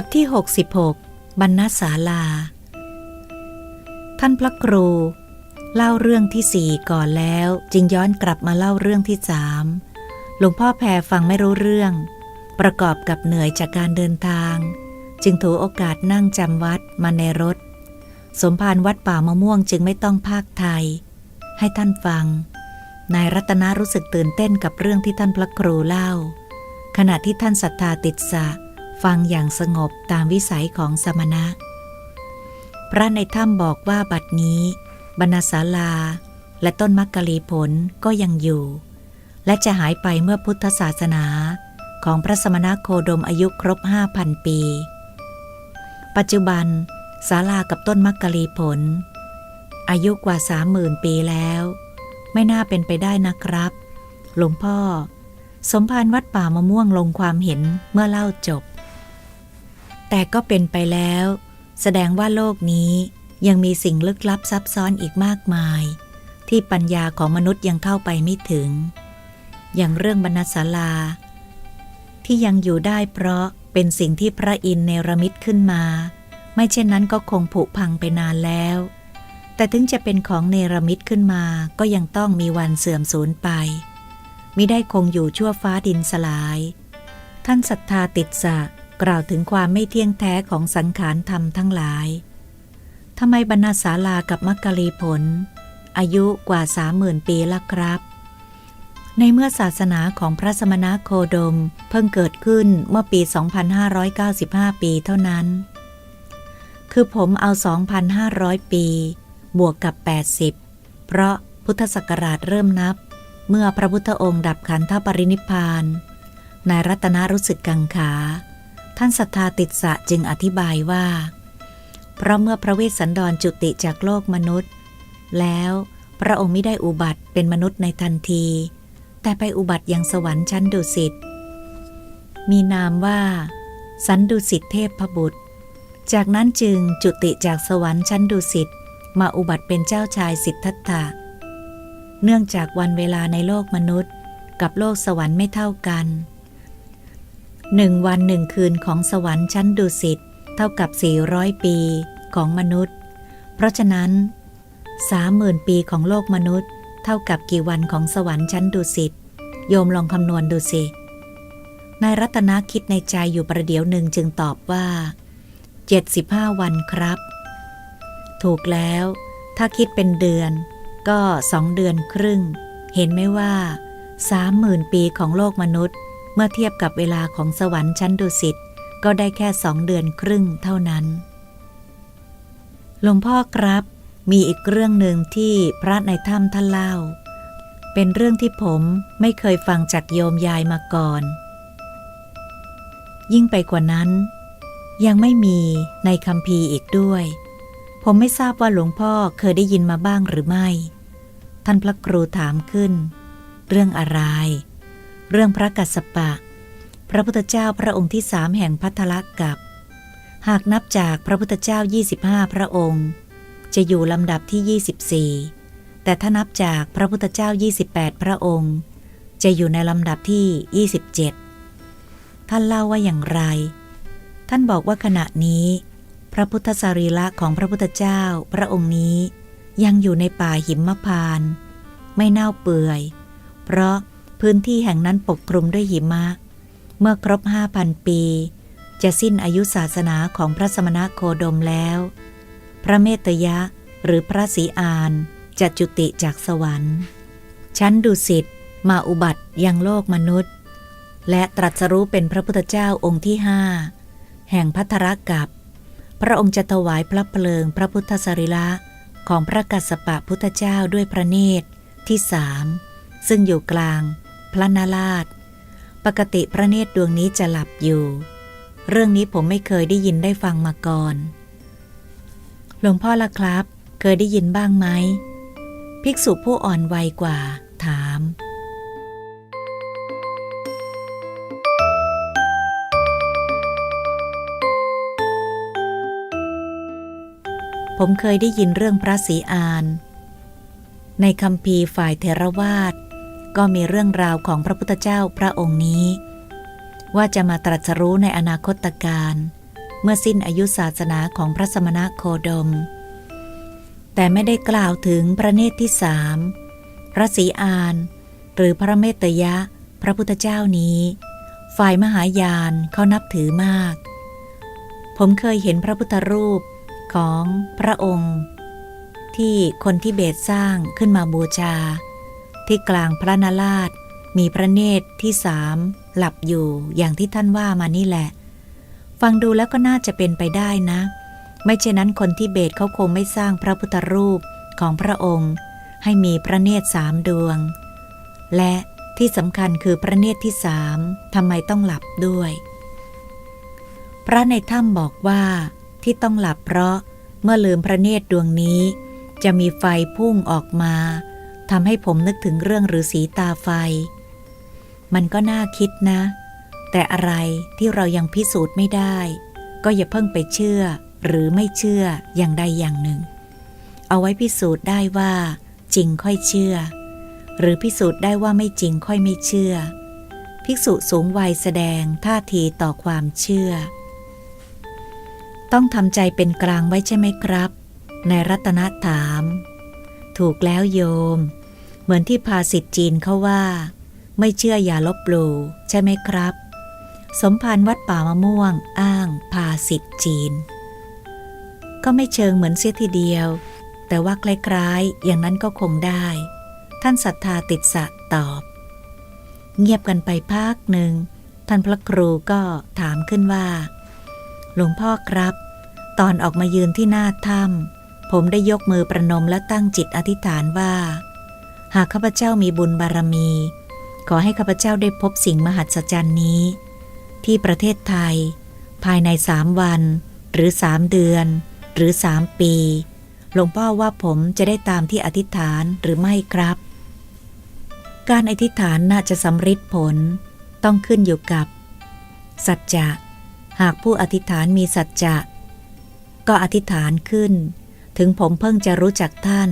บทที่ 66 บรรณศาลา ท่านพระครู เล่าเรื่องที่สี่ก่อนแล้วจึงย้อนกลับมาเล่าเรื่องที่สามหลวงพ่อแพรฟังไม่รู้เรื่อง ประกอบกับเหนื่อยจากการเดินทาง จึงถือโอกาสนั่งจำวัดมาในรถ สมภารวัดป่ามะม่วงจึงไม่ต้องภาคไทย ให้ท่านฟัง นายรัตนารู้สึกตื่นเต้นกับเรื่องที่ท่านพระครูเล่า ขณะที่ท่านศรัทธาติดสะ ฟังอย่างสงบตามวิสัยของสมณะ พระในถ้ำบอกว่าบัดนี้บรรณศาลา และต้นมักกะลีผลก็ยังอยู่ และจะหายไปเมื่อพุทธศาสนาของพระสมณโคดมอายุครบห้าพันปี ปัจจุบันศาลากับต้นมักกะลีผล อายุกว่าสามหมื่นปีแล้ว ไม่น่าเป็นไปได้นะครับ หลวงพ่อ สมภารวัดป่ามะม่วงลงความเห็นเมื่อเล่าจบ แต่ก็เป็นไปแล้ว แสดงว่าโลกนี้ยังมีสิ่งลึกลับซับซ้อนอีกมากมาย ที่ปัญญาของมนุษย์ยังเข้าไปไม่ถึง อย่างเรื่องบรรณศาลา ที่ยังอยู่ได้เพราะเป็นสิ่งที่พระอินทร์เนรมิตขึ้นมา ไม่เช่นนั้นก็คงผุพังไปนานแล้ว แต่ถึงจะเป็นของเนรมิตขึ้นมาก็ยังต้องมีวันเสื่อมสูญไปมิได้คงอยู่ชั่วฟ้าดินสลาย ท่านศรัทธาติดสะ กล่าวถึงความไม่เที่ยงแท้ของสังขารธรรมทั้งหลายทำไมบรรณศาลากับมักกะลีผล อายุกว่าสามหมื่นปีละครับ ในเมื่อศาสนาของพระสมณโคดมเพิ่งเกิดขึ้นเมื่อปี 2595 ปีเท่านั้น คือผมเอา 2,500 ปี บวกกับ 80 เพราะพุทธศักราชเริ่มนับ เมื่อพระพุทธองค์ดับขันธปรินิพพาน นายรัตนารู้สึกกังขา ท่านศรัทธาติดสะจึงอธิบายว่า เพราะเมื่อพระเวสสันดรจุติจากโลกมนุษย์ แล้วพระองค์ไม่ได้อุบัติเป็นมนุษย์ในทันที แต่ไปอุบัติยังสวรรค์ชั้นดุสิต มีนามว่า สันดุสิตเทพพบุตร จากนั้นจึงจุติจากสวรรค์ชั้นดุสิตมาอุบัติเป็นเจ้าชายสิทธัตถะ เนื่องจากวันเวลาในโลกมนุษย์ กับโลกสวรรค์ไม่เท่ากัน หนึ่งวันหนึ่งคืนของสวรรค์ชั้นดุสิตเท่ากับ 400 ปีของมนุษย์ เพราะฉะนั้นสามหมื่นปีของโลกมนุษย์ เท่ากับกี่วันของสวรรค์ชั้นดุสิตโยมลองคำนวณดูสินายรัตนคิดในใจอยู่ประเดี๋ยวหนึ่งจึงตอบว่า 75 วันครับ ถูกแล้ว ถ้าคิดเป็นเดือน ก็สองเดือนครึ่ง เห็นไหมว่าสามหมื่นปีของโลกมนุษย์ มื่อเทียบกับเวลาของสวรรค์ชั้นดุสิตก็ได้แค่สองเดือนครึ่งเท่านั้น หลวงพ่อครับ มีอีกเรื่องหนึ่งที่พระในถ้ำท่านเล่า เป็นเรื่องที่ผมไม่เคยฟังจากโยมยายมาก่อน ยิ่งไปกว่านั้น ยังไม่มีในคำพีอีกด้วย ผมไม่ทราบว่าหลวงพ่อเคยได้ยินมาบ้างหรือไม่ ท่านพระครูถามขึ้น เรื่องอะไร เรื่องพระกัสสปะ พระพุทธเจ้าพระองค์ที่สามแห่งพัทละกับ หากนับจากพระพุทธเจ้า 25 พระองค์ จะอยู่ลำดับที่ 24 แต่ถ้านับจากพระพุทธเจ้า 28 พระองค์ จะอยู่ในลำดับที่ 27 ท่านเล่าว่าอย่างไร ท่านบอกว่าขณะนี้ พระพุทธสรีระของพระพุทธเจ้าพระองค์นี้ยังอยู่ในป่าหิมพานต์ไม่เน่าเปื่อย เพราะ พื้นที่แห่งนั้นปกคลุมด้วยหิมะ เมื่อครบห้าพันปี จะสิ้นอายุศาสนาของพระสมณโคดมแล้ว พระเมตยะหรือพระศรีอานจะจุติจากสวรรค์ ชั้นดุสิตมาอุบัติยังโลกมนุษย์ และตรัสรู้เป็นพระพุทธเจ้าองค์ที่ห้าแห่งพัทรกับ พระองค์จะถวายพระเพลิงพระพุทธสรีระของพระกัสสปะพุทธเจ้าด้วยพระเนตรที่สามซึ่งอยู่กลาง พระนาราช ปกติพระเนตรดวงนี้จะหลับอยู่ เรื่องนี้ผมไม่เคยได้ยินได้ฟังมาก่อน หลวงพ่อละครับ เคยได้ยินบ้างไหม ภิกษุผู้อ่อนวัยกว่า ถาม ผมเคยได้ยินเรื่องพระศรีอาน ในคำพีฝ่ายเทรวาส ก็มีเรื่องราวของพระพุทธเจ้าพระองค์นี้ ว่าจะมาตรัสรู้ในอนาคตการ เมื่อสิ้นอายุศาสนาของพระสมณะโคดม แต่ไม่ได้กล่าวถึงพระเนตรที่สามพระศรีอาน หรือพระเมตยะ พระพุทธเจ้านี้ ฝ่ายมหายานเขานับถือมาก ผมเคยเห็นพระพุทธรูปของพระองค์ ที่คนที่เบตสร้างขึ้นมาบูชา ที่กลางพระนาราชมีพระเนตรที่สามหลับอยู่อย่างที่ท่านว่ามานี่แหละ ฟังดูแล้วก็น่าจะเป็นไปได้นะ ไม่เช่นนั้นคนที่เบตเขาคงไม่สร้างพระพุทธรูปของพระองค์ ให้มีพระเนตรสามดวง และที่สำคัญคือพระเนตรที่สามทำไมต้องหลับด้วย พระในถ้ำบอกว่าที่ต้องหลับเพราะเมื่อลืมพระเนตรดวงนี้ จะมีไฟพุ่งออกมา ทำให้ผมนึกถึงเรื่องฤาษีตาไฟ มันก็น่าคิดนะ แต่อะไรที่เรายังพิสูจน์ไม่ได้ ก็อย่าเพิ่งไปเชื่อ หรือไม่เชื่ออย่างใดอย่างหนึ่ง เอาไว้พิสูจน์ได้ว่า จริงค่อยเชื่อ หรือพิสูจน์ได้ว่าไม่จริงค่อยไม่เชื่อ ภิกษุสูงวัยแสดงท่าทีต่อความเชื่อ ต้องทำใจเป็นกลางไว้ใช่ไหมครับ ในรัตนถามถูกแล้วโยม เหมือนที่ภาษิตจีนเขาว่า ไม่เชื่ออย่าลบหลู่ใช่ไหมครับ สมภารวัดป่ามะม่วงอ้างภาษิตจีน ก็ไม่เชิงเหมือนเสียทีเดียว แต่ว่าคล้ายๆ อย่างนั้นก็คงได้ ท่านศรัทธาติดสะตอบ เงียบกันไปพักหนึ่ง ท่านพระครูก็ถามขึ้นว่า หลวงพ่อครับ ตอนออกมายืนที่หน้าถ้ำผมได้ยกมือประนมและตั้งจิตอธิษฐานว่า หากข้าพเจ้ามีบุญบารมี ขอให้ข้าพเจ้าได้พบสิ่งมหัศจรรย์นี้ ที่ประเทศไทย ภายในสามวัน หรือสามเดือน หรือสามปี หลวงพ่อว่าผมจะได้ตามที่อธิษฐานหรือไม่ครับ การอธิษฐานน่าจะสำฤทธิ์ผลต้องขึ้นอยู่กับ สัจจะหากผู้อธิษฐานมีสัจจะ ก็อธิษฐานขึ้น ถึงผมเพิ่งจะรู้จักท่าน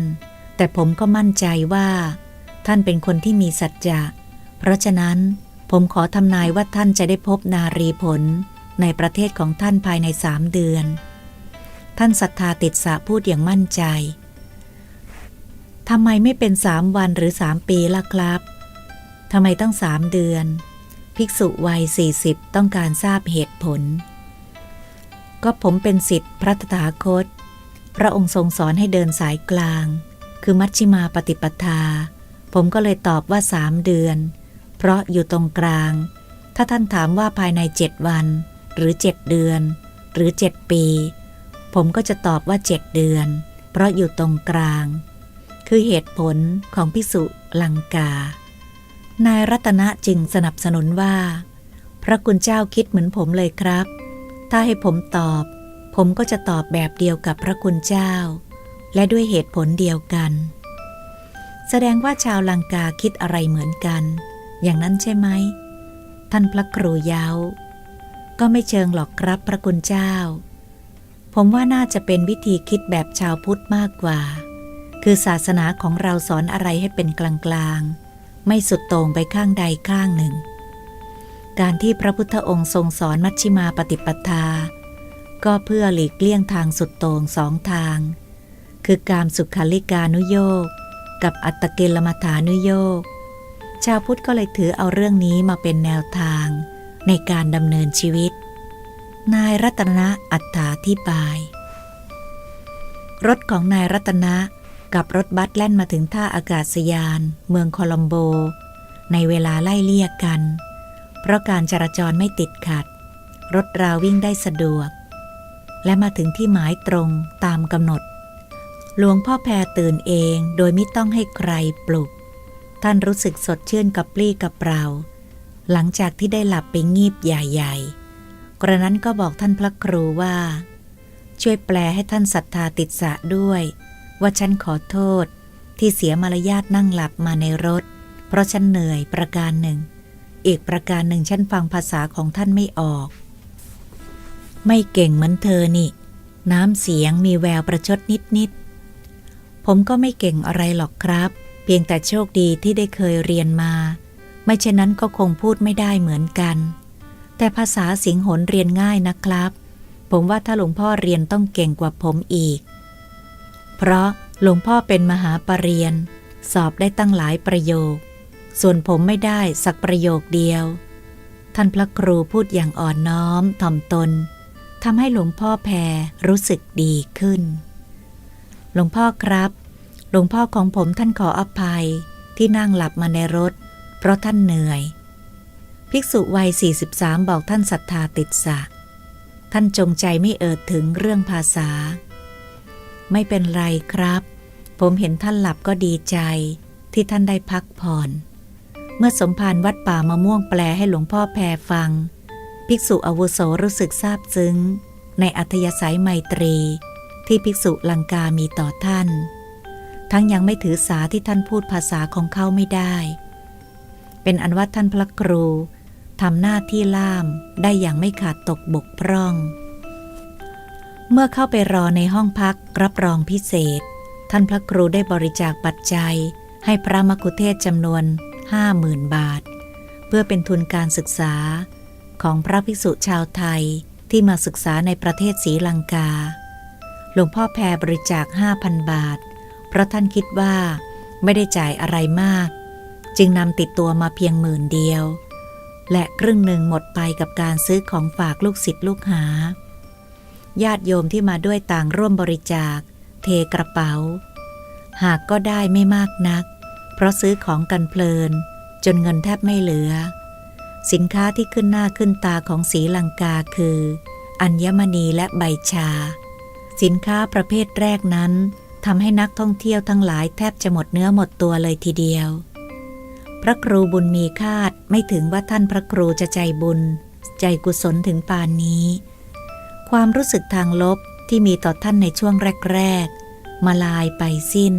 แต่ผมก็มั่นใจว่า ท่านเป็นคนที่มีสัจจะ เพราะฉะนั้นผมขอทำนายว่าท่านจะได้พบนารีผลในประเทศของท่านภายในสามเดือน ท่านศรัทธาติดสะพูดอย่างมั่นใจทำไมไม่เป็นสามวันหรือสามปีล่ะครับทำไมต้องสามเดือน ภิกษุวัยสี่สิบต้องการทราบเหตุผล ก็ผมเป็นสิทธิพระตถาคต พระองค์ทรงสอนให้เดินสายกลาง คือมัชชิมาปฏิปทา ผมก็เลยตอบว่าสามเดือน เพราะอยู่ตรงกลาง ถ้าท่านถามว่าภายในเจ็ดวัน หรือเจ็ดเดือน หรือเจ็ดปี ผมก็จะตอบว่าเจ็ดเดือน เพราะอยู่ตรงกลาง คือเหตุผลของพิสุลังกา นายรัตนะจึงสนับสนุนว่า พระคุณเจ้าคิดเหมือนผมเลยครับ ถ้าให้ผมตอบ ผมก็จะตอบแบบเดียวกับพระคุณเจ้า และด้วยเหตุผลเดียวกัน แสดงว่าชาวลังกาคิดอะไรเหมือนกัน อย่างนั้นใช่ไหม ท่านพระครูย้าก็ไม่เชิงหรอกครับพระคุณเจ้า ผมว่าน่าจะเป็นวิธีคิดแบบชาวพุทธมากกว่า คือศาสนาของเราสอนอะไรให้เป็นกลางๆ ไม่สุดโต่งไปข้างใดข้างหนึ่ง การที่พระพุทธองค์ทรงสอนมัชฌิมาปฏิปทา ก็เพื่อหลีกเลี่ยงทางสุดโต่งสองทาง คือการสุขาลิกานุโยกกับอัตตกิลมัฐานุโยกชาวพุทธก็เลยถือเอาเรื่องนี้มาเป็นแนวทางในการดำเนินชีวิต นายรัตนะอัฏฐาธิบาย รถของนายรัตนะกับรถบัสแล่นมาถึงท่าอากาศยาน เมืองโคลัมโบ ในเวลาไล่เลี่ยกกัน เพราะการจราจรไม่ติดขัด รถราวิ่งได้สะดวก และมาถึงที่หมายตรงตามกำหนด หลวงพ่อแพรตื่นเองโดยไม่ต้องให้ใครปลุก ท่านรู้สึกสดชื่นกับปลี้กับเปล่า หลังจากที่ได้หลับไปงีบใหญ่ๆ กระนั้นก็บอกท่านพระครูว่า ช่วยแปลให้ท่านศรัทธาติดสะด้วย ว่าฉันขอโทษที่เสียมารยาทนั่งหลับมาในรถ เพราะฉันเหนื่อยประการหนึ่ง อีกประการหนึ่งฉันฟังภาษาของท่านไม่ออก ไม่เก่งเหมือนเธอนี่ น้ำเสียงมีแววประชดนิดๆ ผมก็ไม่เก่งอะไรหรอกครับ เพียงแต่โชคดีที่ได้เคยเรียนมา ไม่เช่นนั้นก็คงพูดไม่ได้เหมือนกัน แต่ภาษาสิงหนเรียนง่ายนะครับ ผมว่าถ้าหลวงพ่อเรียนต้องเก่งกว่าผมอีก เพราะหลวงพ่อเป็นมหาปรริญญาสอบได้ตั้งหลายประโยค ส่วนผมไม่ได้สักประโยคเดียว ท่านพระครูพูดอย่างอ่อนน้อมถ่อมตน ทำให้หลวงพ่อแพรรู้สึกดีขึ้น หลวงพ่อครับ หลวงพ่อของผมท่านขออภัยที่นั่งหลับมาในรถ เพราะท่านเหนื่อย ภิกษุวัย 43 บอกท่านศรัทธาติดสะ ท่านจงใจไม่เอ่ยถึงเรื่องภาษา ไม่เป็นไรครับ ผมเห็นท่านหลับก็ดีใจที่ท่านได้พักผ่อน เมื่อสมภารวัดป่ามะม่วงแปลให้หลวงพ่อแพรฟัง ภิกษุอาวุโสรู้สึกซาบซึ้ง ในอัธยาศัยไมตรี ที่ภิกษุลังกามีต่อท่าน ทั้งยังไม่ถือสาที่ท่านพูดภาษาของเขาไม่ได้ เป็นอันว่าท่านพระครูทำหน้าที่ล่ามได้อย่างไม่ขาดตกบกพร่อง เมื่อเข้าไปรอในห้องพักรับรองพิเศษ ท่านพระครูได้บริจาคปัจจัย ให้พระมกุเทศจำนวนห้าหมื่นบาท เพื่อเป็นทุนการศึกษาของพระภิกษุชาวไทยที่มาศึกษาในประเทศศรีลังกา หลวงพ่อแพรบริจาคห้าพันบาท เพราะท่านคิดว่า ไม่ได้จ่ายอะไรมาก จึงนำติดตัวมาเพียงหมื่นเดียว และครึ่งหนึ่งหมดไปกับการซื้อของฝากลูกศิษย์ลูกหา ญาติโยมที่มาด้วยต่างร่วมบริจาค เทกระเป๋า หากก็ได้ไม่มากนัก เพราะซื้อของกันเพลิน จนเงินแทบไม่เหลือ สินค้าที่ขึ้นหน้าขึ้นตาของสีลังกาคือ อัญมณีและใบชา สินค้าประเภทแรกนั้นทำให้นักท่องเที่ยวทั้งหลายแทบจะหมดเนื้อหมดตัวเลยทีเดียว พระครูบุญมีคาดไม่ถึงว่าท่านพระครูจะใจบุญ ใจกุศลถึงปานนี้ ความรู้สึกทางลบที่มีต่อท่านในช่วงแรก ๆ มาลายไปสิ้น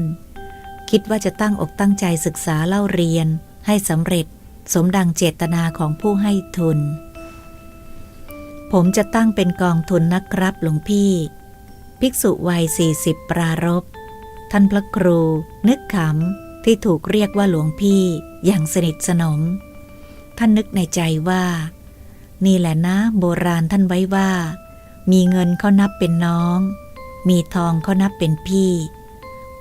คิดว่าจะตั้งอกตั้งใจศึกษาเล่าเรียน ให้สำเร็จ สมดังเจตนาของผู้ให้ทุน ผมจะตั้งเป็นกองทุนนะครับหลวงพี่ ภิกษุวัยสี่สิบปรารบท่านพระครู นึกขำที่ถูกเรียกว่าหลวงพี่อย่างสนิทสนม ท่านนึกในใจว่า นี่แหละนะโบราณท่านไว้ว่า มีเงินเขานับเป็นน้อง มีทองเขานับเป็นพี่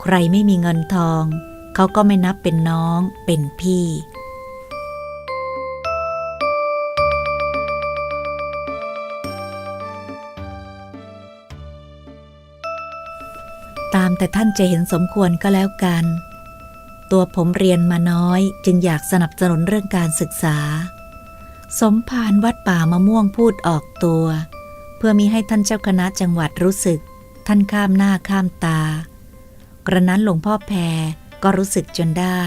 ใครไม่มีเงินทอง เขาก็ไม่นับเป็นน้องเป็นพี่ แต่ท่านจะเห็นสมควรก็แล้วกัน ตัวผมเรียนมาน้อยจึงอยากสนับสนุนเรื่องการศึกษา สมภารวัดป่ามะม่วงพูดออกตัว เพื่อมีให้ท่านเจ้าคณะจังหวัดรู้สึก ท่านข้ามหน้าข้ามตา กระนั้นหลวงพ่อแพรก็รู้สึกจนได้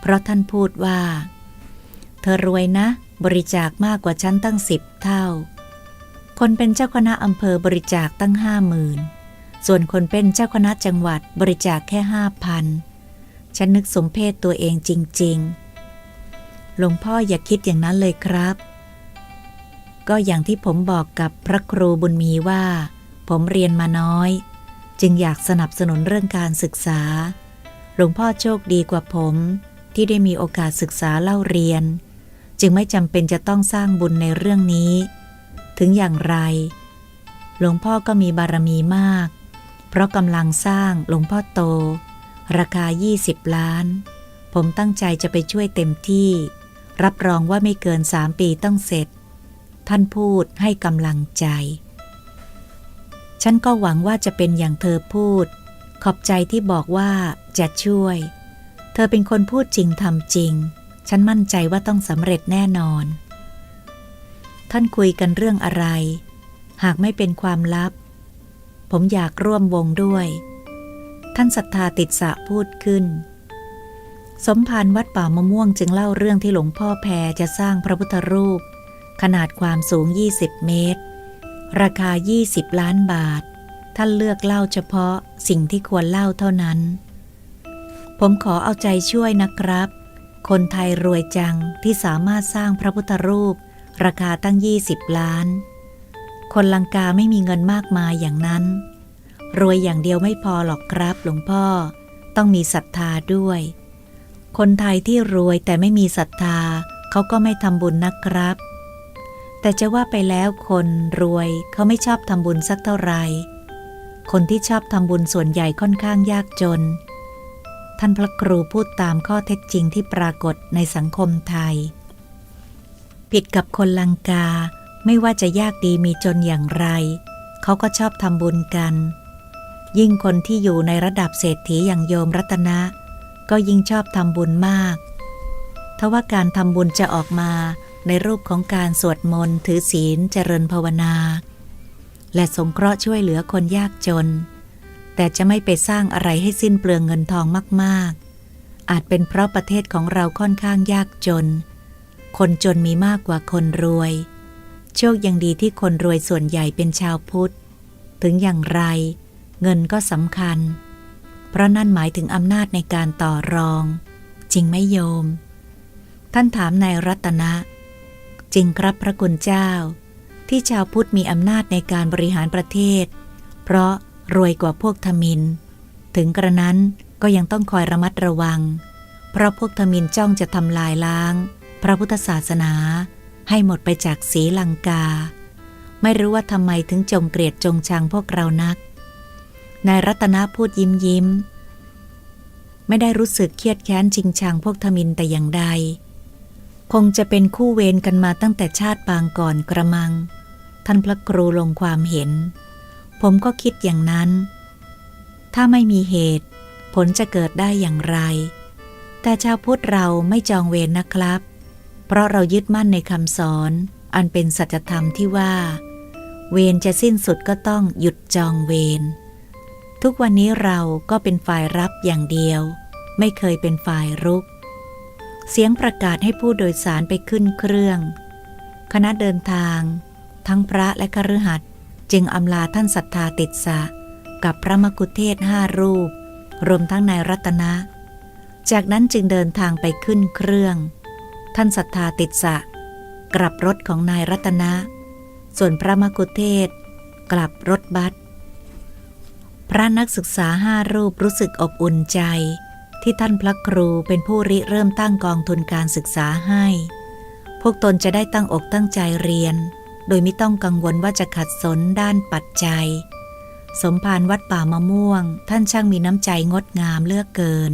เพราะท่านพูดว่า เธอรวยนะ บริจาคมากกว่าฉันตั้งสิบเท่า คนเป็นเจ้าคณะอำเภอบริจาคตั้งห้าหมื่น ส่วนคนเป็นเจ้าคณะจังหวัดบริจาคแค่ห้าพันฉันนึกสมเพศตัวเองจริง ๆ หลวงพ่ออย่าคิดอย่างนั้นเลยครับ ก็อย่างที่ผมบอกกับพระครูบุญมีว่า ผมเรียนมาน้อย จึงอยากสนับสนุนเรื่องการศึกษา หลวงพ่อโชคดีกว่าผมที่ได้มีโอกาสศึกษาเล่าเรียน จึงไม่จำเป็นจะต้องสร้างบุญในเรื่องนี้ ถึงอย่างไร หลวงพ่อก็มีบารมีมาก เพราะกำลังสร้างหลวงพ่อโต ราคา 20 ล้าน ผมตั้งใจจะไปช่วยเต็มที่ รับรองว่าไม่เกินสามปีต้องเสร็จ ท่านพูดให้กำลังใจ ฉันก็หวังว่าจะเป็นอย่างเธอพูด ขอบใจที่บอกว่าจะช่วย เธอเป็นคนพูดจริงทำจริง ฉันมั่นใจว่าต้องสำเร็จแน่นอน ท่านคุยกันเรื่องอะไร หากไม่เป็นความลับ ผมอยากร่วมวงด้วย ท่านศรัทธาติดสะพูดขึ้น สมภารวัดป่ามะม่วงจึงเล่าเรื่องที่หลวงพ่อแพรจะสร้างพระพุทธรูป ขนาดความสูง 20 เมตร ราคา 20 ล้านบาท ท่านเลือกเล่าเฉพาะสิ่งที่ควรเล่าเท่านั้น ผมขอเอาใจช่วยนะครับ คนไทยรวยจังที่สามารถสร้างพระพุทธรูป ราคาตั้ง 20 ล้าน คนลังกาไม่มีเงินมากมายอย่างนั้น รวยอย่างเดียวไม่พอหรอกครับหลวงพ่อ ต้องมีศรัทธาด้วย คนไทยที่รวยแต่ไม่มีศรัทธาเขาก็ไม่ทำบุญนะครับ แต่จะว่าไปแล้วคนรวยเขาไม่ชอบทำบุญสักเท่าไหร่ คนที่ชอบทำบุญส่วนใหญ่ค่อนข้างยากจน ท่านพระครูพูดตามข้อเท็จจริงที่ปรากฏในสังคมไทย ผิดกับคนลังกา ไม่ว่าจะยากดีมีจนอย่างไร เขาก็ชอบทำบุญกัน ยิ่งคนที่อยู่ในระดับเศรษฐีอย่างโยมรัตนะ ก็ยิ่งชอบทำบุญมาก ทว่าการทำบุญจะออกมาในรูปของการสวดมนต์ถือศีลเจริญภาวนา และสงเคราะห์ช่วยเหลือคนยากจน แต่จะไม่ไปสร้างอะไรให้สิ้นเปลืองเงินทองมากๆ อาจเป็นเพราะประเทศของเราค่อนข้างยากจน คนจนมีมากกว่าคนรวย โชคยังดีที่คนรวยส่วนใหญ่เป็นชาวพุทธ ถึงอย่างไร เงินก็สำคัญ เพราะนั่นหมายถึงอำนาจในการต่อรอง จริงไหมโยม ท่านถามนายรัตนะ จริงครับพระคุณเจ้า ที่ชาวพุทธมีอำนาจในการบริหารประเทศ เพราะรวยกว่าพวกทมิน ถึงกระนั้นก็ยังต้องคอยระมัดระวัง เพราะพวกทมินจ้องจะทำลายล้าง พระพุทธศาสนา ให้หมดไปจากสีลังกา ไม่รู้ว่าทำไมถึงจงเกลียดจงชังพวกเรานัก นายรัตนะพูดยิ้มยิ้ม ไม่ได้รู้สึกเครียดแค้นจริงชังพวกทมินแต่อย่างใด คงจะเป็นคู่เวรกันมาตั้งแต่ชาติปางก่อนกระมัง ท่านพระครูลงความเห็น ผมก็คิดอย่างนั้น ถ้าไม่มีเหตุ ผลจะเกิดได้อย่างไร แต่ชาวพุทธเราไม่จองเวรนะครับ เพราะเรายึดมั่นในคำสอนอันเป็นสัจธรรมที่ว่า เวรจะสิ้นสุดก็ต้องหยุดจองเวรทุกวันนี้เราก็เป็นฝ่ายรับอย่างเดียว ไม่เคยเป็นฝ่ายรุก เสียงประกาศให้ผู้โดยสารไปขึ้นเครื่อง คณะเดินทาง ทั้งพระและคฤหัสถ์จึงอำลาท่านศรัทธาติดสะ กับพระมกุเทศห้ารูป รวมทั้งนายรัตนะ จากนั้นจึงเดินทางไปขึ้นเครื่อง ท่านศรัทธาติดสะ กลับรถของนายรัตนะ ส่วนพระมกุเทศ กลับรถบัสพระนักศึกษาห้ารูปรู้สึกอบอุ่นใจ ที่ท่านพระครูเป็นผู้ริเริ่มตั้งกองทุนการศึกษาให้ พวกตนจะได้ตั้งอกตั้งใจเรียน โดยไม่ต้องกังวลว่าจะขัดสนด้านปัจจัย สมภารวัดป่ามะม่วง ท่านช่างมีน้ำใจงดงามเลือกเกิน